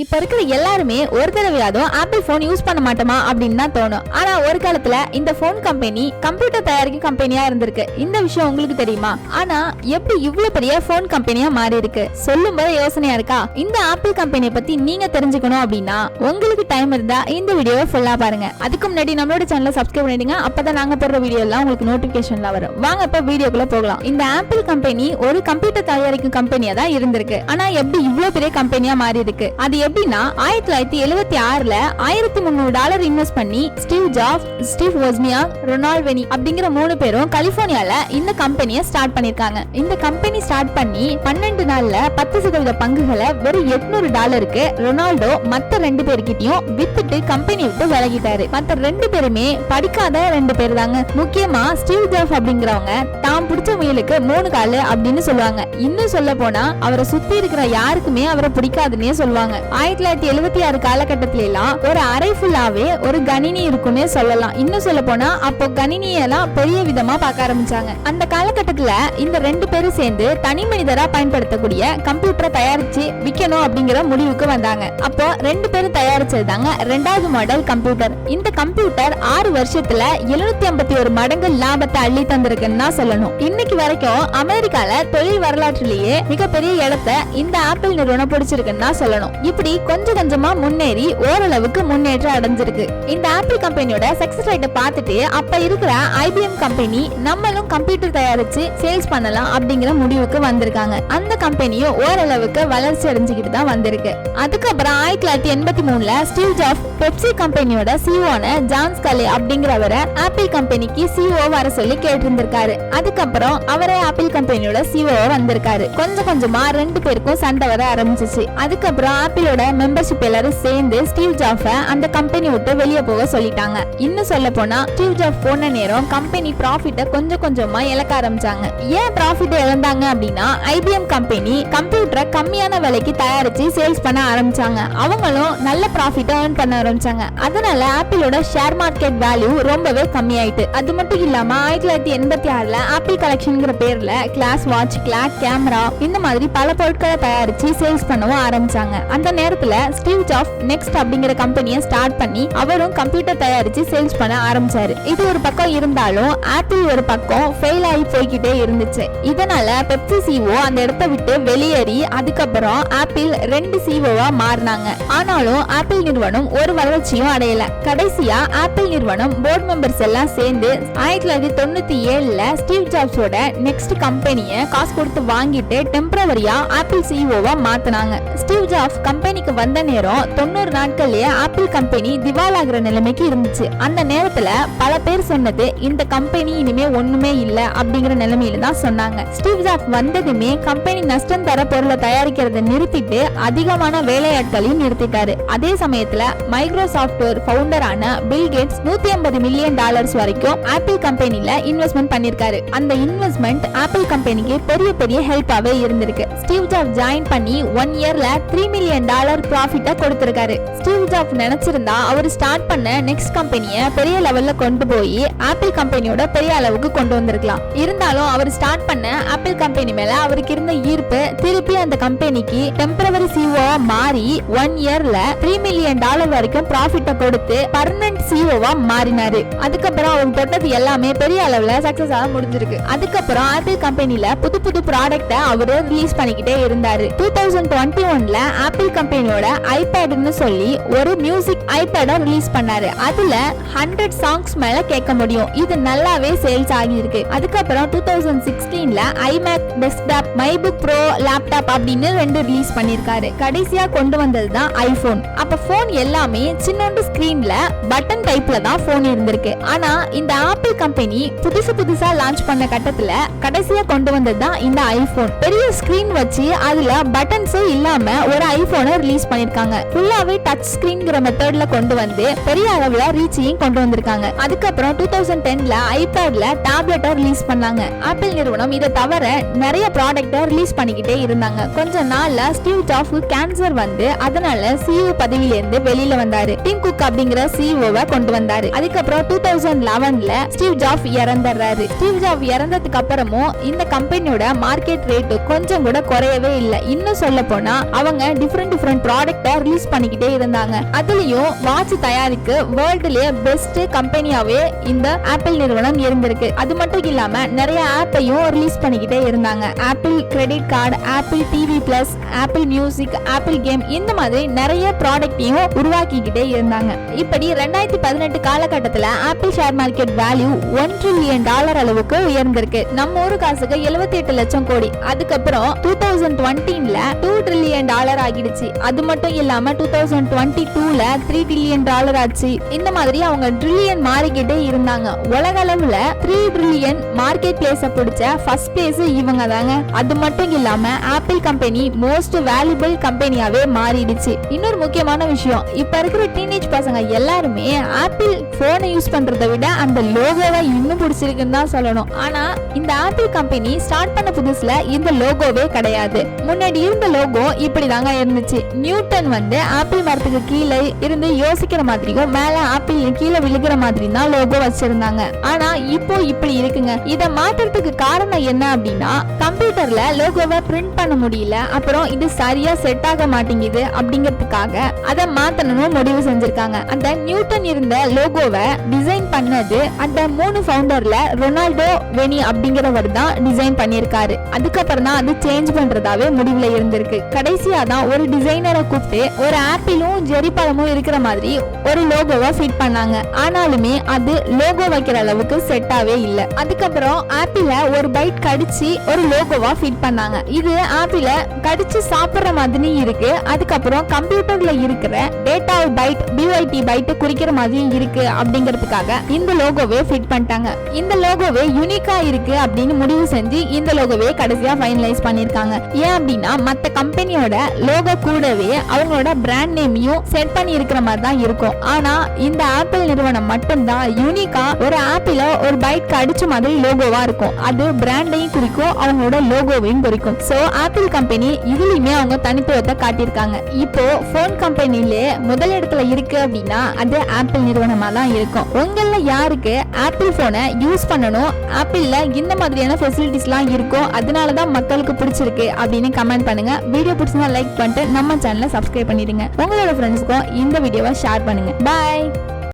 இப்ப இருக்கிற எல்லாருமே ஒரு தடவையாதும் ஆப்பிள் போன் யூஸ் பண்ண மாட்டோமா அப்படின்னு தான் தோணும். ஆனா ஒரு காலத்துல இந்த போன் கம்பெனி கம்ப்யூட்டர் தயாரிக்கும் கம்பெனியா இருந்திருக்கு. இந்த விஷயம் உங்களுக்கு தெரியுமா? ஆனா எப்படி இவ்வளவு பெரிய போன் கம்பெனியா மாறி இருக்கு? சொல்லும் போது யோசனையா இருக்கா? இந்த ஆப்பிள் கம்பெனியை பத்தி நீங்க தெரிஞ்சுக்கணும் அப்படின்னா உங்களுக்கு டைம் இருந்தா இந்த வீடியோவை ஃபுல்லா பாருங்க. அதுக்கு முன்னாடி நம்மளோட சேனலை சப்ஸ்கிரைப் பண்ணிடுங்க. அப்பதான் நாங்க போடுற வீடியோ எல்லாம் உங்களுக்கு நோட்டிபிகேஷன்ல வரும். வாங்க இப்ப வீடியோக்குள்ள போகலாம். இந்த ஆப்பிள் கம்பெனி ஒரு கம்ப்யூட்டர் தயாரிக்கும் கம்பெனியா தான் இருந்திருக்கு. ஆனா எப்படி இவ்வளவு பெரிய கம்பெனியா மாறி இருக்கு? அது எப்படின்னா ஆயிரத்தி தொள்ளாயிரத்தி எழுபத்தி ஆறுல ஆயிரத்தி முந்நூறு டாலர் இன்வெஸ்ட் பண்ணி Steve Jobs Steve Wozniak Ronald Wayne அப்படிங்கிற மூணு பேரும் கலிபோர்னியால இந்த கம்பெனியை ஸ்டார்ட் பண்ணிருக்காங்க இந்த கம்பெனி ஸ்டார்ட் பண்ணி பன்னெண்டு நாள்ல பத்து சதவீத பங்குகளை வெறும் எட்நூறு டாலருக்கு ரொனால்டோ மத்த ரெண்டு பேர்கிட்டயும் வித்துட்டு கம்பெனி விட்டு விலகிட்டாரு. மத்த ரெண்டு பேருமே படிக்காத ரெண்டு பேர் தாங்க முக்கியமா ஸ்டீவ் ஜாப் அப்படிங்கிறவங்க தாம் பிடிச்ச முயலுக்கு மூணு காலு அப்படின்னு சொல்லுவாங்க. இன்னும் சொல்ல போனா அவரை சுத்தி இருக்கிற யாருக்குமே அவரை பிடிக்காதுன்னே சொல்லுவாங்க. ஆயிரத்தி தொள்ளாயிரத்தி எழுபத்தி ஆறு காலகட்டத்தில எல்லாம் ஒரு அரை ஃபுல்லாவே ஒரு கணினி இருக்குன்னே சொல்லலாம். இன்னும் சொல்ல போனா அப்போ கணினியெல்லாம் பெரிய விதமா பார்க்க ஆரம்பிச்சாங்க. அந்த காலகட்டத்துல இந்த ரெண்டு பேரும் சேர்ந்து தனி மனிதரா பயன்படுத்தக்கூடிய கம்ப்யூட்டரை தயாரிச்சு விற்கணும் அப்படிங்கிற முடிவுக்கு வந்தாங்க. அப்போ ரெண்டு பேரும் தயாரிச்சது தாங்க ரெண்டாவது மாடல் கம்ப்யூட்டர் இந்த கம்ப்யூட்டர் ஆறு வருஷத்துல எழுநூத்தி ஐம்பத்தி ஒரு மடங்கு லாபத்தை அள்ளி தந்திருக்குன்னு தான் சொல்லணும். இன்னைக்கு வரைக்கும் அமெரிக்கால தொழில் வரலாற்றிலேயே மிகப்பெரிய இடத்த இந்த ஆப்பிள் நிறுவனம் பிடிச்சிருக்குன்னு தான் சொல்லணும். இப்படி கொஞ்சம் கொஞ்சமா முன்னேறி ஓரளவுக்கு முன்னேற்றம் அடைஞ்சிருக்கு. இந்த ஆப்பிள் கம்பெனியோட சக்சஸ் ரேட்டை பார்த்துட்டு அப்ப இருக்கிற ஐபிஎம் கம்பெனி நம்மளும் கம்ப்யூட்டர் தயாரிச்சு சேல்ஸ் பண்ணலாம் அப்படிங்கிற முடிவுக்கு வந்திருக்காங்க. அந்த கம்பெனியும் ஓரளவுக்கு வளர்ச்சி அடைஞ்சுக்கிட்டு தான் வந்திருக்கு. அதுக்கப்புறம் ஆயிரத்தி தொள்ளாயிரத்தி எண்பத்தி மூணுல ஸ்டீவ் ஜாப் பெப்சி கம்பெனியோட சிஓன ஜான்ஸ் கலே அப்படிங்கிறவரை ஆப்பிள் கம்பெனிக்கு சிஓ வர சொல்லி கேட்டிருந்திருக்காரு. அதுக்கப்புறம் அவரே ஆப்பிள் கம்பெனியோட சிஓ வந்திருக்காரு. கொஞ்சம் கொஞ்சமா ரெண்டு பேருக்கும் சண்டை வர ஆரம்பிச்சிச்சு. அதுக்கப்புறம் ஆப்பிள் கம்பெனியோட மெம்பர்ஷிப் எல்லாரும் சேர்ந்து ஸ்டீவ் ஜாஃப அந்த கம்பெனி விட்டு வெளியே போக சொல்லிட்டாங்க. இன்னும் சொல்ல போனா ஸ்டீவ் ஜாப் போன நேரம் கம்பெனி ப்ராஃபிட்டை கொஞ்சம் கொஞ்சமா இழக்க ஆரம்பிச்சாங்க. ஏன் ப்ராஃபிட் இழந்தாங்க அப்படின்னா ஐபிஎம் கம்பெனி கம்ப்யூட்டரை கம்மியான விலைக்கு தயாரிச்சு சேல்ஸ் பண்ண ஆரம்பிச்சாங்க. அவங்களும் நல்ல ப்ராஃபிட்டை ஏர்ன் பண்ண ஆரம்பிச்சாங்க. அதனால ஆப்பிளோட ஷேர் மார்க்கெட் வேல்யூ ரொம்பவே கம்மியாயிட்டு அது மட்டும் இல்லாம ஆயிரத்தி தொள்ளாயிரத்தி எண்பத்தி ஆறுல ஆப்பிள் கலெக்ஷன்ங்கிற பேர்ல கிளாஸ் வாட்ச் கிளாக் கேமரா இந்த மாதிரி பல பொருட்களை தயாரிச்சு சேல்ஸ் பண்ணவும் ஆரம்பிச்சாங்க. அந்த நேரத்துல ஸ்டீவ் ஜாப் நெக்ஸ்ட் அப்படிங்கிற கம்பெனியை ஸ்டார்ட் பண்ணி அவரும் கம்ப்யூட்டர் தயாரிச்சு சேல்ஸ் பண்ண ஆரம்பிச்சாரு. இது ஒரு பக்கம் இருந்தாலும் ஆப்பிள் ஒரு பக்கம் ஃபெயில் ஆகி போய்கிட்டே இருந்துச்சு. இதனால பெப்சி சிஓ அந்த இடத்த விட்டு வெளியேறி அதுக்கப்புறம் ஆப்பிள் ரெண்டு சிஓவா மாறினாங்க. ஆனாலும் ஆப்பிள் நிறுவனம் ஒரு வளர்ச்சியும் அடையல. கடைசியா ஆப்பிள் நிறுவனம் போர்டு மெம்பர்ஸ் எல்லாம் சேர்ந்து ஆயிரத்தி தொள்ளாயிரத்தி தொண்ணூத்தி ஏழுல ஸ்டீவ் ஜாப்ஸோட நெக்ஸ்ட் கம்பெனியை காசு கொடுத்து வாங்கிட்டு டெம்பரவரியா ஆப்பிள் சிஓவா மாத்தினாங்க. ஸ்டீவ் ஜாப்ஸ் கம்பெனிக்கு வந்த நேரம் தொண்ணூறு நாட்கள்லயே ஆப்பிள் கம்பெனி திவாலாகிற நிலைமைக்கு இருந்துச்சு. அந்த நேரத்துல பல பேர் சொன்னது இந்த கம்பெனி இனிமே ஒண்ணுமே இல்ல அப்படிங்கிற நிலைமையில தான் சொன்னாங்க. ஸ்டீவ் ஜாப் வந்ததுமே கம்பெனி நஷ்டம் தர பொருளை தயாரிக்கிறத நிறுத்திட்டு அதிகமான வேலையாட்களையும் நிறுத்திட்டாரு. அதே சமயத்துல மைக்ரோசாஃப்ட் பவுண்டரான பில் கேட்ஸ் நூத்தி ஐம்பது மில்லியன் டாலர்ஸ் வரைக்கும் ஆப்பிள் கம்பெனில இன்வெஸ்ட்மெண்ட் பண்ணிருக்காரு. அந்த இன்வெஸ்ட்மெண்ட் ஆப்பிள் கம்பெனிக்கு பெரிய பெரிய ஹெல்ப்பாவே இருந்திருக்கு. ஸ்டீவ் ஜாப் ஜாயின் பண்ணி ஒன் இயர்ல த்ரீ மில்லியன் டாலர் ப்ராஃபிட்டா கொடுத்திருக்காரு. ஸ்டீவ் ஜாப் நினைச்சிருந்தா அவர் ஸ்டார்ட் பண்ண நெக்ஸ்ட் கம்பெனியை பெரிய லெவல்ல கொண்டு போய் ஆப்பிள் கம்பெனியோட பெரிய அளவுக்கு கொண்டு வந்திருக்கலாம். இருந்தாலும் அவர் ஸ்டார்ட் பண்ண ஆப்பிள் கம்பெனி மேல அவருக்கு இருந்த ஈர்ப்பு திருப்பி அந்த கம்பெனிக்கு டெம்பரவரி சிஓ மாறி ஒன் இயர்ல த்ரீ மில்லியன் டாலர் வரைக்கும் ப்ராஃபிட்ட கொடுத்து பர்மனன்ட் சிஓவா மாறினாரு. அதுக்கப்புறம் அவர் தொட்டது எல்லாமே பெரிய அளவுல சக்சஸ் ஆக முடிஞ்சிருக்கு. அதுக்கப்புறம் ஆப்பிள் கம்பெனில புது புது ப்ராடக்ட அவரு ரிலீஸ் பண்ணிக்கிட்டே இருந்தாரு. டூ தௌசண்ட் டுவெண்ட்டி ஒன்ல ஆப்பிள் கம்பெனியோட ஐபேடுன்னு சொல்லி ஒரு மியூசிக் ஐபேடை ரிலீஸ் பண்ணாரு. அதுல ஹண்ட்ரட் சாங்ஸ் மேல கேட்க முடியும். இது நல்லாவே சேல்ஸ் ஆகியிருக்கு. அதுக்கப்புறம் two thousand சிக்ஸ்டீன்ல iMac desktop MacBook Pro laptop அப்படின்னு ரெண்டு ரிலீஸ் பண்ணிருக்காரு கடைசியா கொண்டு வந்தது தான் ஐபோன் அப்போ ஃபோன் எல்லாமே சின்னோண்டு ஸ்க்ரீனில் பட்டன் டைப்பில் தான் ஃபோன் இருந்திருக்கு. ஆனால் இந்த ஆப்பிள் கம்பெனி புதுசு புதுசாக லான்ச் பண்ண கட்டத்தில் கடைசியாக கொண்டு வந்தது தான் இந்த ஐஃபோன் பெரிய ஸ்க்ரீன் வச்சு அதில் பட்டன்ஸே இல்லாமல் ஒரு ஐஃபோனை ரிலீஸ் பண்ணியிருக்காங்க ஃபுல்லாகவே டச் ஸ்க்ரீன்கிற மெத்தடில் கொண்டு வந்து பெரிய அளவில் ரீச்சையும் கொண்டு வந்திருக்காங்க. அதுக்கப்புறம் டூ தௌசண்ட் டென்ல ஐபேட்ல டேப்லெட்டை ரிலீஸ் பண்ணாங்க. ஆப்பிள் நிறுவனம் இதை தவிர நிறைய ப்ராடக்டை ரிலீஸ் பண்ணிக்கிட்டே இருந்தாங்க. கொஞ்ச நாள்ல ஸ்டீவ் ஜாஃபு கேன்சர் வந்து அதனால சிஇஓ பதவியில இருந்து வெளியில வந்தாரு. டிம் குக் அப்படிங்கிற சிஇஓவை கொண்டு வந்தாரு. அதுக்கப்புறம் டூ தௌசண்ட் லெவன்ல ஸ்டீவ் ஜாப் இறந்துடுறாரு. ஸ்டீவ் ஜாப் இறந்ததுக்கு அப்புறமும் இந்த கம்பெனியோட மார்க்கெட் ரேட் கொஞ்சம் கூட குறையவே இல்லை. இன்னும் சொல்ல போனா அவங்க டிஃப்ரெண்ட் டிஃப்ரெண்ட் ப்ராடக்ட்டை ரிலீஸ் பண்ணிக்கிட்டே இருந்தாங்க. அதுலயும் வாட்ச் தயாரிக்கு வேர்ல்டுலயே பெஸ்ட் கம்பெனியாவே இந்த ஆப்பிள் நிறுவனம் இருந்திருக்கு. அது மட்டும் இல்லாம நிறைய ஆப்பையும் ரிலீஸ் பண்ணிக்கிட்டே இருந்தாங்க. Apple credit card Apple TV plus Apple music Apple game இந்த மாதிரி நிறைய ப்ராடக்ட் ப்ராடக்டையும் உருவாக்கிக்கிட்டே இருந்தாங்க. இப்படி ரெண்டாயிரத்தி பதினெட்டு காலகட்டத்துல Apple share market value one trillion dollar அளவுக்கு உயர்ந்திருக்கு. நம்ம ஒரு காசுக்கு எழுபத்தி எட்டு லட்சம் கோடி. அதுக்கப்புறம் டூ தௌசண்ட் டுவெண்ட்டீன்ல டூ ட்ரில்லியன் டாலர் ஆகிடுச்சு. அது மட்டும் இல்லாம டூ தௌசண்ட் டுவெண்ட்டி டூல த்ரீ ட்ரில்லியன் டாலர் ஆச்சு. இந்த மாதிரி அவங்க ட்ரில்லியன் மாறிக்கிட்டே இருந்தாங்க. உலக அளவுல த்ரீ ட்ரில்லியன் மார்க்கெட் பிளேஸ பிடிச்ச ஃபர்ஸ்ட் பிளேஸ் இவங்க தாங்க அது மட்டும் இல்லாம ஆப்பிள் கம்பெனி மோஸ்ட் வேல்யூபிள் கம்பெனியாவே மாறிடுச்சு. இன்னொரு முக்கியமான விஷயம். இப்ப இருக்கிற டீனேஜ் பசங்க எல்லாருமே ஆப்பிள் ஃபோனை யூஸ் பண்ணுறத விட அந்த லோகோவை இன்னும் பிடிச்சிருக்குன்னு தான் சொல்லணும். ஆனால் இந்த ஆப்பிள் கம்பெனி ஸ்டார்ட் பண்ண புதுசில் இந்த லோகோவே கிடையாது. முன்னாடி இருந்த லோகோ இப்படி தாங்க இருந்துச்சு. நியூட்டன் வந்து ஆப்பிள் மரத்துக்கு கீழே இருந்து யோசிக்கிற மாதிரியும் மேலே ஆப்பிள் கீழே விழுகிற மாதிரி தான் லோகோ வச்சிருந்தாங்க. ஆனால் இப்போ இப்படி இருக்குங்க. இதை மாற்றுறதுக்கு காரணம் என்ன அப்படின்னா கம்ப்யூட்டர்ல லோகோவை பிரிண்ட் பண்ண முடியல அப்புறம் இது சரியா செட் ஆக மாட்டேங்குது அப்படிங்கிறதுக்காக அதை மாத்தணும்னு முடிவு செஞ்சிருக்காங்க. அந்த நியூட்டன் இருந்த லோகோ லோகோவை டிசைன் பண்ணது அந்த மூணு ஃபவுண்டர்ல ரொனால்டோ வெனி அப்படிங்கிறவர் தான் டிசைன் பண்ணியிருக்காரு. அதுக்கப்புறம் தான் அது சேஞ்ச் பண்றதாவே முடிவுல இருந்திருக்கு. கடைசியா தான் ஒரு டிசைனரை கூப்பிட்டு ஒரு ஆப்பிளும் ஜெரி பழமும் இருக்கிற மாதிரி ஒரு லோகோவை ஃபிட் பண்ணாங்க. ஆனாலுமே அது லோகோ வைக்கிற அளவுக்கு செட்டாவே இல்ல. அதுக்கப்புறம் ஆப்பிள ஒரு பைட் கடிச்சு ஒரு லோகோவா ஃபிட் பண்ணாங்க. இது ஆப்பிள கடிச்சு சாப்பிடுற மாதிரி இருக்கு. அதுக்கப்புறம் கம்ப்யூட்டர்ல இருக்கிற டேட்டா பைட் பிஒய்டி பைட் குறிக்கிற மாதிரி இருக்கு. அப்படிங்கிறதுக்காக இந்த லோகோவே ஃபிட் பண்ணிட்டாங்க. இந்த லோகோவே யூனிக்கா இருக்கு அப்படின்னு முடிவு செஞ்சு இந்த லோகோவே கடைசியா ஃபைனலைஸ் பண்ணிருக்காங்க ஏன் அப்படின்னா மத்த கம்பெனியோட லோகோ கூடவே அவங்களோட பிராண்ட் நேமையும் செட் பண்ணி இருக்கிற மாதிரி தான் இருக்கும். ஆனா இந்த ஆப்பிள் நிறுவனம் மட்டும்தான் யூனிக்கா ஒரு ஆப்பிள ஒரு பைட் அடிச்ச மாதிரி லோகோவா இருக்கும். அது பிராண்டையும் குறிக்கும் அவங்களோட லோகோவையும் குறிக்கும். சோ ஆப்பிள் கம்பெனி இதுலயுமே அவங்க தனித்துவத்தை காட்டியிருக்காங்க. இப்போ போன் கம்பெனிலே முதல் இடத்துல இருக்கு அப்படின்னா அது ஆப்பிள் நிறுவனமா தான் இருக்கும். உங்கள யாருக்கு ஆப்பிள் ஃபோனை யூஸ் பண்ணணும்? ஆப்பிள்ல இந்த மாதிரியான ஃபெசிலிட்டிஸ்லாம் இருக்கும் அதனால தான் மக்களுக்கு பிடிச்சிருக்கு அப்படின்னு கமெண்ட் பண்ணுங்க. வீடியோ பிடிச்சிருந்தா லைக் பண்ணிட்டு நம்ம சேனலை சப்ஸ்கிரைப் பண்ணிடுங்க. உங்களோட ஃப்ரெண்ட்ஸ்க்கும் இந்த வீடியோவை ஷேர் பண்ணுங்க. பாய்